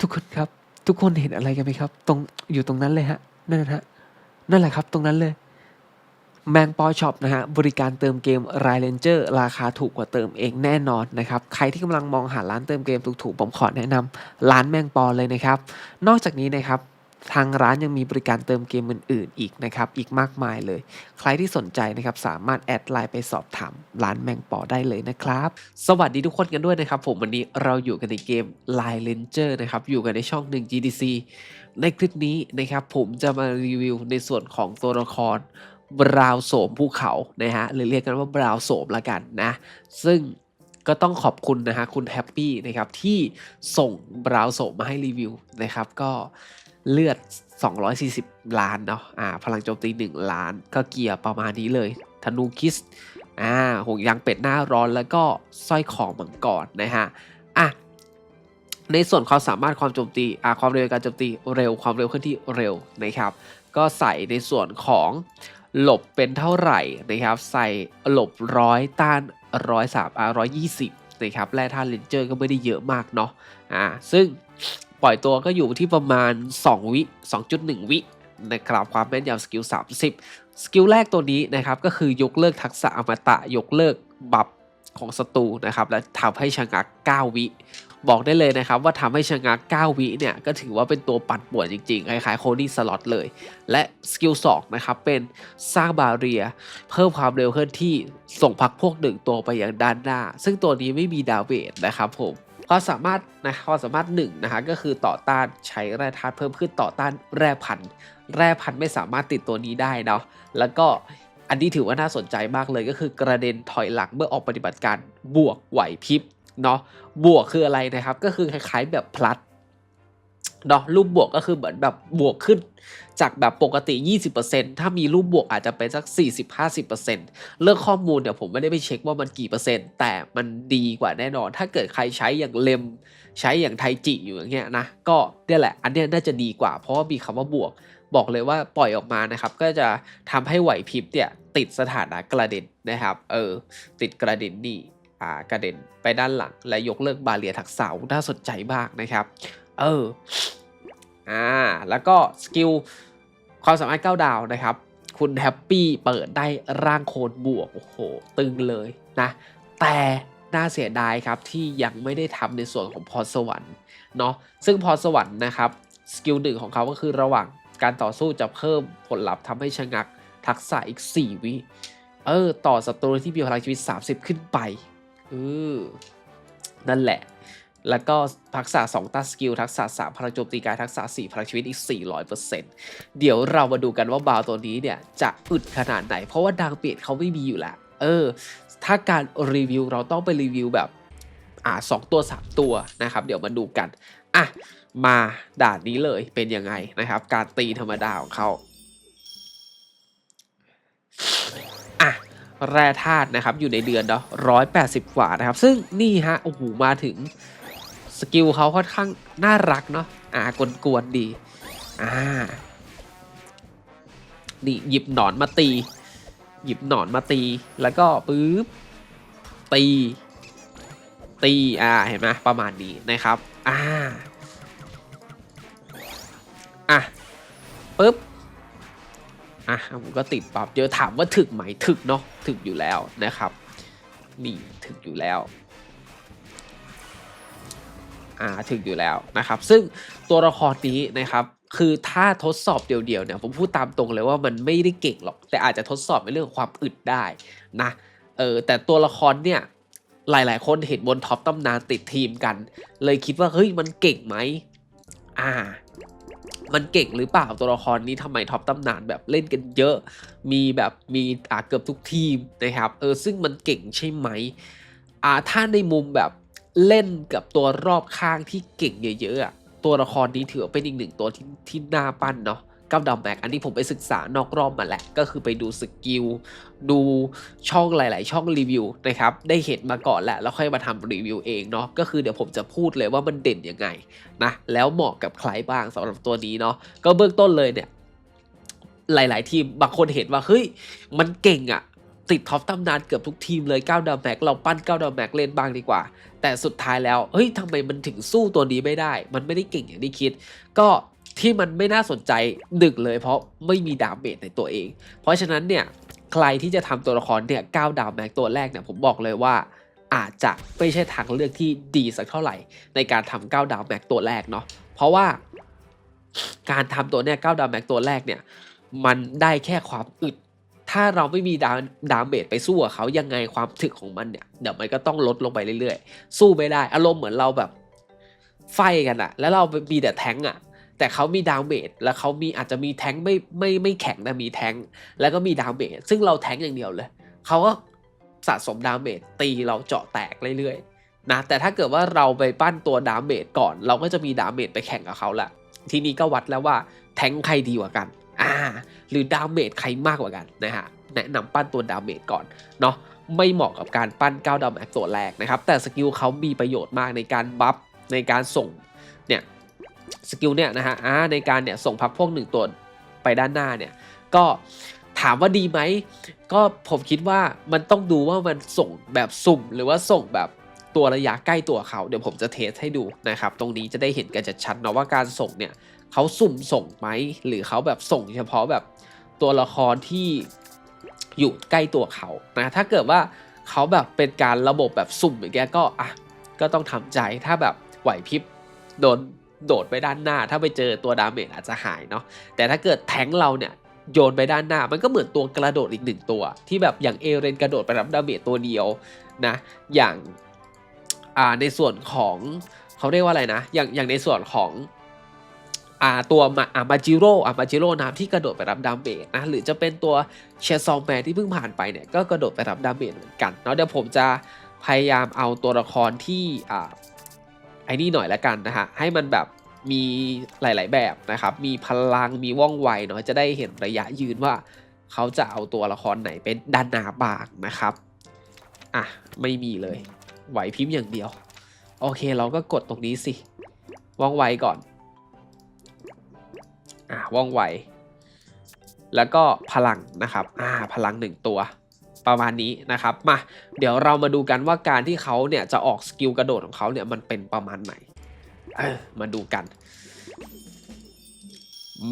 ทุกคนครับ ทุกคนเห็นอะไรกันไหมครับ ตรงอยู่ตรงนั้นเลยฮะนั่นฮะนั่นแหละครับตรงนั้นเลยแมงปอช็อปนะฮะบริการเติมเกมรายเลนเจอร์ราคาถูกกว่าเติมเองแน่นอนนะครับ ใครที่กำลังมองหาร้านเติมเกมถูกๆผมขอแนะนำร้านแมงปอเลยนะครับ นอกจากนี้นะครับ ทางร้านยังมีบริการเติมเกมอื่นๆ อีกนะครับ อีกมากมายเลย ใครที่สนใจนะครับ สามารถแอดไลน์ไปสอบถามร้านแมงปอได้เลยนะครับ สวัสดีทุกคนกันด้วยนะครับ ผมวันนี้เราอยู่กันในเกม Line Ranger นะครับ อยู่กันในช่องหนึ่ง GDC ในคลิปนี้นะครับ ผมจะมารีวิวในส่วนของตัวละครบราวโสมภูเขานะฮะหรือเรียกกันว่าบราวโสมละกันนะ ซึ่งก็ต้องขอบคุณนะฮะคุณแฮปปี้นะครับที่ส่งบราวโสมมาให้รีวิวนะครับ ก็ เลือด 240 ล้านเนาะอ่าพลังโจมตี 1 ล้าน ก็เกียร์ประมาณนี้เลยธนูคิสอ่าหงยางเป็ดหน้าร้อนแล้วก็สร้อยของมังกรนะฮะอะในส่วนความสามารถความโจมตีอ่าความเร็วการโจมตีเร็วความเร็วเคลื่อนที่เร็วนะครับ ก็ใส่ในส่วนของหลบเป็นเท่าไหร่นะครับ ใส่หลบร้อยต้านร้อยสามอ่าร้อยยี่สิบนะครับแร่ธาตุเลนเจอร์ก็ไม่ได้เยอะมากเนาะอ่าซึ่ง ปล่อยตัวก็อยู่ที่ประมาณ 2 วิ 2.1 วินะครับความแม่นยำสกิล 30 สกิลแรกตัวนี้นะครับก็คือยกเลิกทักษะอมตะ ยกเลิกบัฟของศัตรูนะครับและทำให้ชะงัก 9 วิ บอกได้เลยนะครับว่าทำให้ชะงัก 9 วิเนี่ยก็ถือว่าเป็นตัวปั่นป่วนจริงๆคล้ายๆโคนี่สล็อตเลย และสกิล2นะครับเป็นสร้างบาเรีย เพิ่มความเร็วเคลื่อนที่ส่งพักพวกหนึ่งตัวไปยังด้านหน้า ซึ่งตัวนี้ไม่มีดาเมจนะครับผม ความสามารถนะความสามารถหนึ่งนะฮะก็คือต่อต้านใช้แร่ธาตุเพิ่มขึ้นต่อต้านแร่พันธุ์แร่พันธุ์ไม่สามารถติดตัวนี้ได้เนาะแล้วก็อันนี้ถือว่าน่าสนใจมากเลยก็คือกระเด็นถอยหลังเมื่อออกปฏิบัติการบวกไหวพริบเนาะบวกคืออะไรนะครับ ก็คือคล้ายๆแบบพลัด เนาะรูปบวกก็คือเหมือนแบบบวกขึ้น จากแบบปกติ 20%ถ้ามีรูปบวกอาจจะเป็นสัก 40-50%เรื่องข้อมูลเนี่ยผมไม่ได้ไปเช็คว่ามันกี่เปอร์เซ็นต์ แต่มันดีกว่าแน่นอน ถ้าเกิดใครใช้อย่างเลมใช้อย่างไทจิอยู่อย่างเงี้ยนะ ก็เนี่ยแหละ อันเนี้ยน่าจะดีกว่า เพราะว่ามีคำว่าบวก บอกเลยว่าปล่อยออกมานะครับ ก็จะทำให้ไหวพริบเนี่ยติดสถานะกระเด็นนะครับ เออ ติดกระเด็นนี่อ่ากระเด็นไปด้านหลัง และยกเลิกบาเรียทักษะน่าสนใจมากนะครับ เอออ่าแล้วก็สกิลความสามารถก้าดาวนะครับ คุณแฮปปี้เปิดได้ร่างโคนบวก โอ้โห ตึงเลยนะ แต่น่าเสียดายครับที่ยังไม่ได้ทำในส่วนของพรสวรรค์เนาะซึ่งพรสวรรค์นะครับ สกิลหนึ่งของเขาก็คือระหว่างการต่อสู้จะเพิ่มผลลัพธ์ทำให้ชะงักทักษะอีก 4 วิเออ ต่อศัตรูที่มีพลังชีวิต 30 ขึ้นไปเออนั่นแหละ แล้วก็ทักษะ 2ตัสกิล ทักษะ 3 พลังโจมตีกาย ทักษะ 4 พลังชีวิตอีก 400%เดี๋ยวเรามาดูกันว่าบาวตัวนี้เนี่ย จะอึดขนาดไหน เพราะว่าดังเปลี่ยนเขาไม่มีอยู่แล้ว เออ ถ้าการรีวิวเราต้องไปรีวิวแบบอ่าสองตัว 3 ตัวนะครับ เดี๋ยวมาดูกัน อะ มาด่านนี้เลยเป็นยังไงนะครับ การตีธรรมดาของเขาอะแร่ธาตุนะครับอยู่ในเดือนเนาะร้อยแปดสิบกว่านะครับ ซึ่งนี่ฮะโอ้โหมาถึง สกิลเขาค่อนข้างน่ารักเนาะอ่ากวนๆดี อ่า นี่หยิบหนอนมาตี หยิบหนอนมาตี แล้วก็ปึ๊บ ตี ตี อ่า เห็นไหมประมาณนี้นะครับ อ่า อะปึ๊บ อะผมก็ติดปั๊บเดี๋ยวถามว่าถึกไหมถึกเนาะ ถึกอยู่แล้วนะครับ นี่ถึกอยู่แล้ว อ่าถึกอยู่แล้วนะครับ ซึ่งตัวละครนี้นะครับคือถ้าทดสอบเดียวๆเนี่ยผมพูดตามตรงเลยว่ามันไม่ได้เก่งหรอก แต่อาจจะทดสอบในเรื่องของความอึดได้นะเออแต่ตัวละครเนี่ยหลายๆ คนเห็นบนท็อปตำนานติดทีมกัน เลยคิดว่าเฮ้ยมันเก่งไหมอ่า มันเก่งหรือเปล่าตัวละครนี้ทำไมท็อปตำนานแบบเล่นกันเยอะ มีแบบมีอ่าเกือบทุกทีมนะครับเออซึ่งมันเก่งใช่ไหมอ่าถ้าในมุมแบบ เล่นกับตัวรอบข้างที่เก่งเยอะๆอะตัวละครนี้ถือเป็นอีกหนึ่งตัวที่ที่น่าปั้นเนาะกับดาวแม็กอันนี้ผมไปศึกษานอกรอบมาแหละ ก็คือไปดูสกิล ดูช่องหลาย ๆ ช่องรีวิวนะครับ ได้เห็นมาก่อนแหละ แล้วค่อยมาทำรีวิวเองเนาะ ก็คือเดี๋ยวผมจะพูดเลยว่ามันเด่นยังไงนะ แล้วเหมาะกับใครบ้างสำหรับตัวนี้เนาะ ก็เบื้องต้นเลยเนี่ย หลาย ๆ ทีมบางคนเห็นว่า เฮ้ย มันเก่งอะ ติดท็อปตำนานเกือบทุกทีมเลย9ดาวแม็กเราปั้น9ดาวแม็กเล่นบ้างดีกว่า แต่สุดท้ายแล้วเฮ้ยทำไมมันถึงสู้ตัวนี้ไม่ได้ มันไม่ได้เก่งอย่างที่คิด ก็ที่มันไม่น่าสนใจหนึ่งเลยเพราะไม่มีดาเมจในตัวเอง เพราะฉะนั้นเนี่ยใครที่จะทำตัวละครเนี่ย9ดาวแม็กตัวแรกเนี่ยผมบอกเลยว่า อาจจะไม่ใช่ทางเลือกที่ดีสักเท่าไหร่ ในการทำ9ดาวแม็กตัวแรกเนาะเพราะว่าการทำตัวเนี่ย9ดาวแม็กตัวแรกเนี่ยมันได้แค่ความอึด ถ้าเราไม่มีดาดาเมจไปสู้กับเขายังไงความถึกของมันเนี่ยเดี๋ยวมันก็ต้องลดลงไปเรื่อยๆ สู้ไม่ได้ อารมณ์เหมือนเราแบบไฟกันอะแล้วเรามีแต่แทงอะแต่เขามีดาเมจแล้วเขามีอาจจะมีแทงไม่ไม่ไม่แข็งแต่มีแทงแล้วก็มีดาเมจซึ่งเราแทงอย่างเดียวเลยเขาก็สะสมดาเมจตีเราเจาะแตกเรื่อยๆนะแต่ถ้าเกิดว่าเราไปปั้นตัวดาเมจก่อน เราก็จะมีดาเมจไปแข่งกับเขาละทีนี้ก็วัดแล้วว่าแทงใครดีกว่ากัน อ่าหรือดาเมจใครมากกว่ากันนะฮะแนะนำปั้นตัวดาเมจก่อนเนาะไม่เหมาะกับการปั้น9ดาเมจตัวแรกนะครับ แต่สกิลเขามีประโยชน์มากในการบัฟในการส่งเนี่ยสกิลเนี่ยนะฮะอ่าในการเนี่ยส่งพักพวกหนึ่งตัวไปด้านหน้าเนี่ยก็ถามว่าดีไหมก็ผมคิดว่ามันต้องดูว่ามันส่งแบบสุ่ม หรือว่าส่งแบบตัวระยะใกล้ตัวเขา เดี๋ยวผมจะเทสให้ดูนะครับ ตรงนี้จะได้เห็นกันชัดๆเนาะว่าการส่งเนี่ย เขาสุ่มส่งไหมหรือเขาแบบส่งเฉพาะแบบตัวละครที่อยู่ใกล้ตัวเขานะถ้าเกิดว่าเขาแบบเป็นการระบบแบบสุ่มอย่างเงี้ยก็อะก็ต้องทำใจถ้าแบบไหวพริบโดนโดดไปด้านหน้า ถ้าไปเจอตัวดาเมจอาจจะหายเนาะแต่ถ้าเกิดแทงเราเนี่ยโยนไปด้านหน้า มันก็เหมือนตัวกระโดดอีกหนึ่งตัว ที่แบบอย่างเอเรนกระโดดไปรับดาเมจตัวเดียวนะ อย่างอ่าในส่วนของเขาเรียกว่าอะไรนะ อย่างอย่างในส่วนของ อ่าตัวมาอามาจิโร่อามาจิโร่นะที่กระโดดไปรับดาเมจนะหรือจะเป็นตัวเชซองแมนที่เพิ่งผ่านไปเนี่ยก็กระโดดไปรับดาเมจเหมือนกันเนาะเดี๋ยวผมจะพยายามเอาตัวละครที่อ่าไอ้นี่หน่อยละกันนะฮะให้มันแบบมีหลาย ๆ แบบนะครับ มีพลังมีว่องไวเนาะจะได้เห็นระยะยืนว่า เขาจะเอาตัวละครไหนเป็นด้านหน้าบางนะครับอะไม่มีเลยไหวพริบอย่างเดียว โอเคเราก็กดตรงนี้สิว่องไวก่อน อ่าว่องไว แล้วก็พลังนะครับอ่าพลังหนึ่งตัวประมาณนี้นะครับมาเดี๋ยวเรามาดูกันว่าการที่เขาเนี่ยจะออกสกิลกระโดดของเขาเนี่ยมันเป็นประมาณไหนมาดูกัน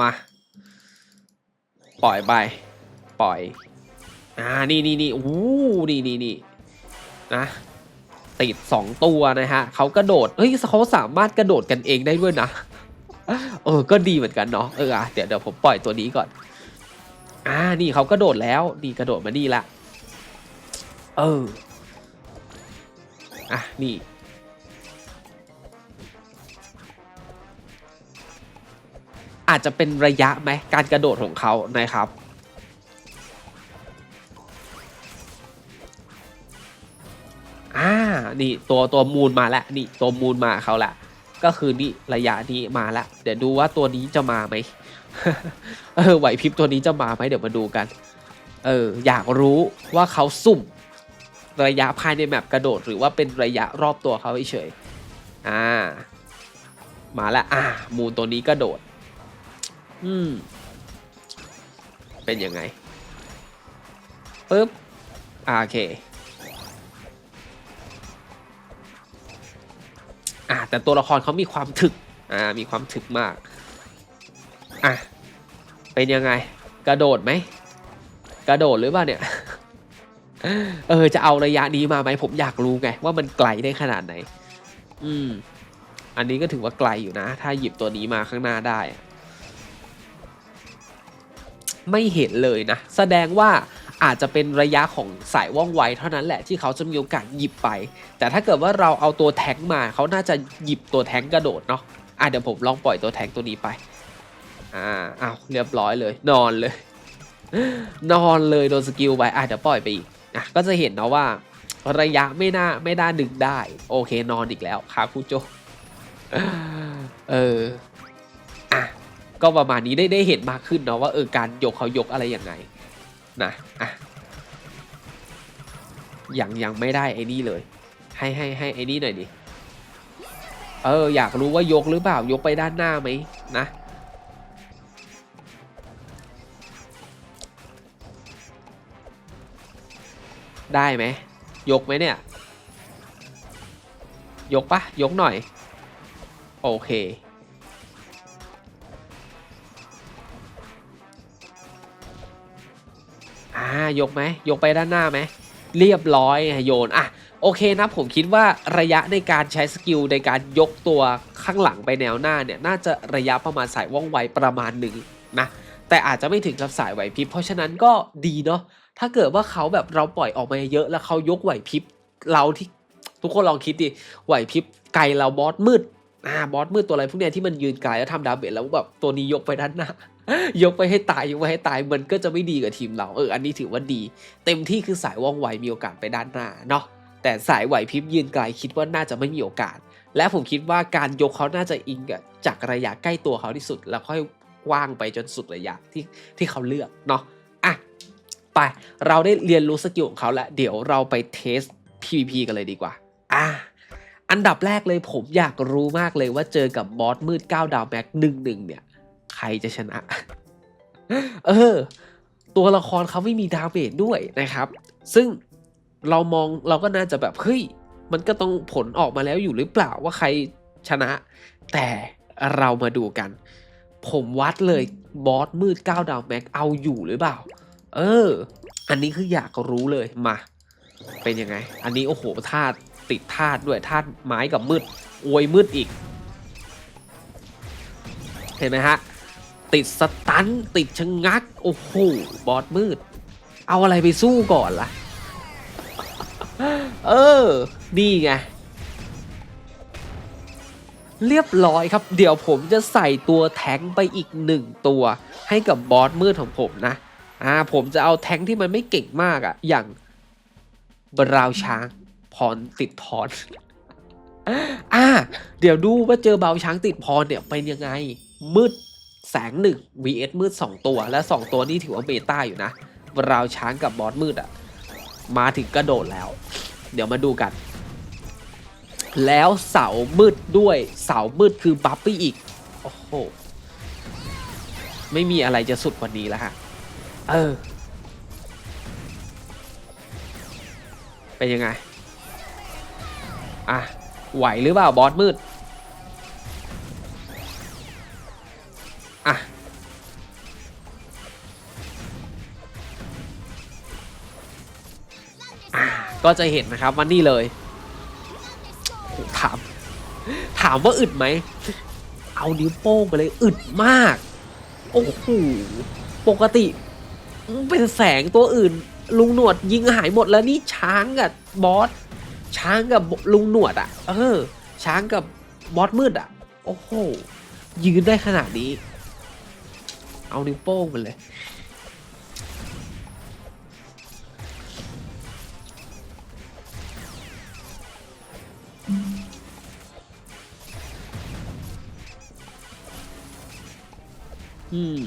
มา ปล่อยไป ปล่อย อ่า นี่นี่นี่อู้นี่นี่นี่นะ ติดสองตัวนะฮะเขากระโดด เฮ้ยเขาสามารถกระโดดกันเองได้ด้วยนะ เออ ก็ดีเหมือนกันเนาะ เอออะเดี๋ยวเดี๋ยวผมปล่อยตัวนี้ก่อน อ่า นี่เขากระโดดแล้ว นี่กระโดดมานี่ละ เออ อะ นี่ อาจจะเป็นระยะไหม การกระโดดของเขานะครับอ่า นี่ตัวตัวมูลมาแล้ว นี่ตัวมูลมาเขาละ ก็คือนี่ระยะนี้มาละเดี๋ยวดูว่าตัวนี้จะมาไหมเออไหวพริบตัวนี้จะมาไหมเดี๋ยวมาดูกัน เอออยากรู้ว่าเขาสุ่มระยะภายในแมปกระโดด หรือว่าเป็นระยะรอบตัวเขาเฉยๆอ่า มาแล้วอ่า มูลตัวนี้กระโดด อืม เป็นยังไงปึ๊บโอเค อะแต่ตัวละครเขามีความถึกอ่ามีความถึกมากอะเป็นยังไง กระโดดไหมกระโดดหรือเปล่าเนี่ยเออจะเอาระยะนี้มาไหมผมอยากรู้ไงว่ามันไกลได้ขนาดไหน อืม อันนี้ก็ถือว่าไกลอยู่นะ ถ้าหยิบตัวนี้มาข้างหน้าได้ ไม่เห็นเลยนะ แสดงว่า อาจจะเป็นระยะของสายว่องไวเท่านั้นแหละที่เขาจะมีโอกาสหยิบไป แต่ถ้าเกิดว่าเราเอาตัวแทงมาเขาน่าจะหยิบตัวแทงกระโดดเนาะอะเดี๋ยวผมลองปล่อยตัวแทงตัวนี้ไปอ่าอ้าวเรียบร้อยเลย นอนเลย นอนเลยโดนสกิลไปอะเดี๋ยวปล่อยไปอีกอะก็จะเห็นนะว่าระยะไม่น่าไม่น่าดึงได้ โอเคนอนอีกแล้วคาคุโจเอออะก็ประมาณนี้ได้ได้เห็นมากขึ้นเนาะว่าเออการยกเขายกอะไรยังไง นะอะยังยังไม่ได้ไอ้นี่เลย ให้ให้ให้ไอ้นี่หน่อยดิเอออยากรู้ว่ายกหรือเปล่ายกไปด้านหน้าไหมนะได้ไหมยกไหมเนี่ย ยกปะยกหน่อย โอเค อ่ายกไหมยกไปด้านหน้าไหมเรียบร้อยโยนอะโอเคนะผมคิดว่าระยะในการใช้สกิลในการยกตัวข้างหลังไปแนวหน้าเนี่ยน่าจะระยะประมาณสายว่องไวประมาณหนึ่งนะแต่อาจจะไม่ถึงกับสายไหวพริบเพราะฉะนั้นก็ดีเนาะถ้าเกิดว่าเขาแบบเราปล่อยออกมาเยอะแล้วเขายกไหวพริบเราที่ทุกคนลองคิดดิไหวพริบไกลเราบอสมืดอ่าบอสมืดตัวอะไรพวกเนี้ยที่มันยืนไกลแล้วทำดาเมจแล้วแบบตัวนี้ยกไปด้านหน้า ยกไปให้ตายยกไปให้ตายมันก็จะไม่ดีกับทีมเราเอออันนี้ถือว่าดี เต็มที่คือสายว่องไวมีโอกาสไปด้านหน้าเนาะแต่สายไหวพริบยืนไกลคิดว่าน่าจะไม่มีโอกาส และผมคิดว่าการยกเขาน่าจะอิงกับจากระยะใกล้ตัวเขาที่สุด แล้วค่อยกว้างไปจนสุดระยะที่ที่เขาเลือกเนาะอะไปเราได้เรียนรู้สกิลของเขาแล้วเดี๋ยวเราไปเทส PVP กันเลยดีกว่าอะอันดับแรกเลยผมอยากรู้มากเลยว่าเจอกับบอสมืด 9 ดาวแม็กหนึ่งหนึ่งเนี่ย รจะชนะ เออ ตัวละครเขาไม่มีดาเมจด้วยนะครับ ซึ่งเรามองเราก็น่าจะแบบ เฮ้ย มันก็ต้องผลออกมาแล้วอยู่หรือเปล่าว่าใครชนะ แต่เรามาดูกัน ผมวัดเลยบอสมืด9ดาวแม็กเอาอยู่หรือเปล่า เออ อันนี้คืออยากรู้เลยมา เป็นยังไง อันนี้โอ้โหธาตุติดธาตุด้วยธาตุไม้กับมืดอวยมืดอีก เห็นไหมฮะ ติดสตันติดชะงัก โอ้โห บอสมืด เอาอะไรไปสู้ก่อนล่ะ เออ นี่ไง เรียบร้อยครับ เดี๋ยวผมจะใส่ตัวแท้งไปอีกหนึ่งตัว ให้กับบอสมืดของผมนะ อ่า ผมจะเอาแท้งที่มันไม่เก่งมากอะ่ะอย่างบราวช้างพรติดพรอ่า เดี๋ยวดูว่าเจอบราวช้างติดพรเนี่ยเป็นยังไง มืด แสงหนึ่ง vs มืด 2 ตัว และ 2 ตัวนี้ถือว่าเบต้าอยู่นะราวช้างกับบอสมืดอะมาถึงกระโดดแล้ว เดี๋ยวมาดูกัน แล้วเสามืดด้วยเสามืดคือบัฟไปอีก โอ้โห ไม่มีอะไรจะสุดกว่านี้แล้วฮะ เออ เป็นยังไง อะ ไหวหรือเปล่าบอสมืด ก็จะเห็นนะครับว่านี่เลยถาม ถามว่าอึดไหม เอานิ้วโป้งไปเลยอึดมาก โอ้โหปกติ เป็นแสงตัวอื่น ลุงหนวดยิงหายหมดแล้วนี่ช้างกับบอสช้างกับลุงหนวดอะ เออ ช้างกับบอสมืดอะ โอ้โหยืนได้ขนาดนี้ เอานิ้วโป้งมันเลย อืม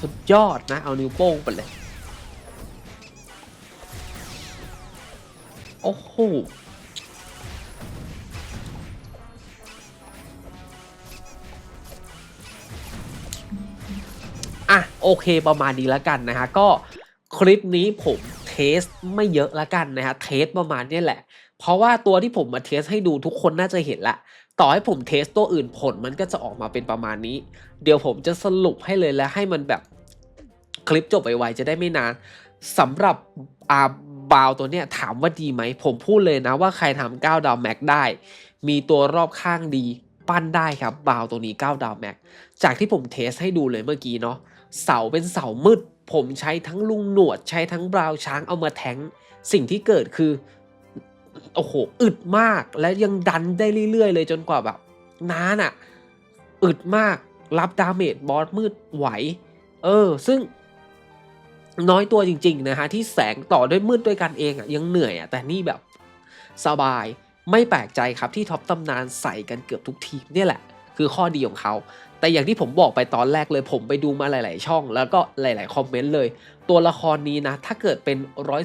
สุดยอดนะ เอานิ้วโป้งไปเลย โอ้โหอะ โอเคประมาณนี้แล้วกันนะฮะ ก็คลิปนี้ผมเทสไม่เยอะแล้วกันนะฮะ เทสประมาณนี้แหละ เพราะว่าตัวที่ผมมาเทสให้ดูทุกคนน่าจะเห็นละ ต่อให้ผมเทสตัวอื่นผลมันก็จะออกมาเป็นประมาณนี้ เดี๋ยวผมจะสรุปให้เลยและให้มันแบบคลิปจบไวๆจะได้ไม่นานสำหรับอาบาวตัวเนี้ยถามว่าดีไหม ผมพูดเลยนะว่าใครทำ9ดาวแม็กได้ มีตัวรอบข้างดี ปั้นได้ครับบาวตัวนี้9ดาวแม็กจากที่ผมเทสให้ดูเลยเมื่อกี้เนาะเสาเป็นเสามืด ผมใช้ทั้งลุงหนวดใช้ทั้งบราวช้างเอามาแทง สิ่งที่เกิดคือ โอ้โหอึดมากและยังดันได้เรื่อยๆ เลยจนกว่าแบบนานอะอึดมากรับดาเมจบอสมืดไหว เออ ซึ่งน้อยตัวจริง ๆ นะฮะ ที่แสงต่อด้วยมืดด้วยกันเองอะยังเหนื่อยอะแต่นี่แบบสบายไม่แปลกใจครับที่ท็อปตำนานใส่กันเกือบทุกทีมเนี่ยแหละ คือข้อดีของเขา แต่อย่างที่ผมบอกไปตอนแรกเลย ผมไปดูมาหลาย ๆ ช่อง แล้วก็หลาย ๆ คอมเมนต์เลย ตัวละครนี้นะ ถ้าเกิดเป็น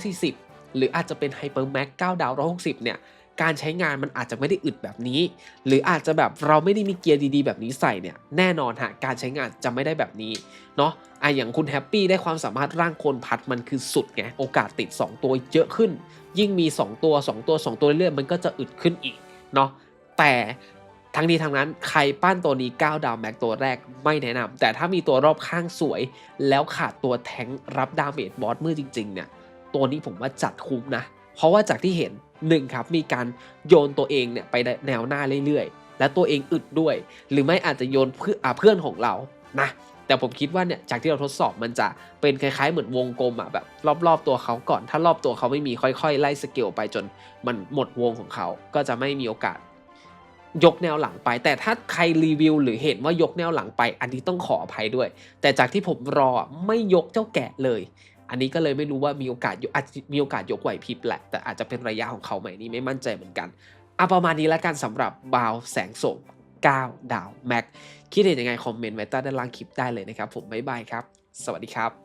140 หรืออาจจะเป็นไฮเปอร์แม็ก9ดาว 160 เนี่ย การใช้งานมันอาจจะไม่ได้อึดแบบนี้ หรืออาจจะแบบเราไม่ได้มีเกียร์ดีๆ แบบนี้ใส่เนี่ย แน่นอนฮะ การใช้งานจะไม่ได้แบบนี้ เนาะอะอย่างคุณแฮปปี้ได้ความสามารถร่างโคนพัดมันคือสุดไง โอกาสติด 2 ตัวเยอะขึ้น ยิ่งมี 2 ตัว 2 ตัว 2 ตัวเรื่อยๆ มันก็จะอึดขึ้นอีก เนาะ แต่ทั้งนี้ทั้งนั้นใครปั้นตัวนี้ 9 ดาวแม็กตัวแรกไม่แนะนำแต่ถ้ามีตัวรอบข้างสวย แล้วขาดตัวแทงรับดาเมจบอสมือจริง ๆ เนี่ย ตัวนี้ผมว่าจัดคุ้มนะ เพราะว่าจากที่เห็นหนึ่งครับมีการโยนตัวเองเนี่ยไปแนวหน้าเรื่อยๆ และตัวเองอึดด้วย หรือไม่อาจจะโยนเพื่ออาเพื่อนของเรานะแต่ผมคิดว่าเนี่ยจากที่เราทดสอบมันจะเป็นคล้ายๆ เหมือนวงกลมอะแบบรอบๆตัวเขาก่อน ถ้ารอบตัวเขาไม่มีค่อยๆ ไล่สเกลไปจนมันหมดวงของเขาก็จะไม่มีโอกาส ยกแนวหลังไป แต่ถ้าใครรีวิวหรือเห็นว่ายกแนวหลังไป อันนี้ต้องขออภัยด้วย แต่จากที่ผมรอไม่ยกเจ้าแกะเลย อันนี้ก็เลยไม่รู้ว่ามีโอกาสยกอาจจะมีโอกาสยกไหวพริบแหละ แต่อาจจะเป็นระยะของเขาไหมนี่ไม่มั่นใจเหมือนกันเอาประมาณนี้แล้วกันสำหรับบาวแสงโสม9 ดาวแม็กคิดเห็นยังไงคอมเมนต์ไว้ใต้ด้านล่างคลิปได้เลยนะครับ ผมบ๊ายบายครับ สวัสดีครับ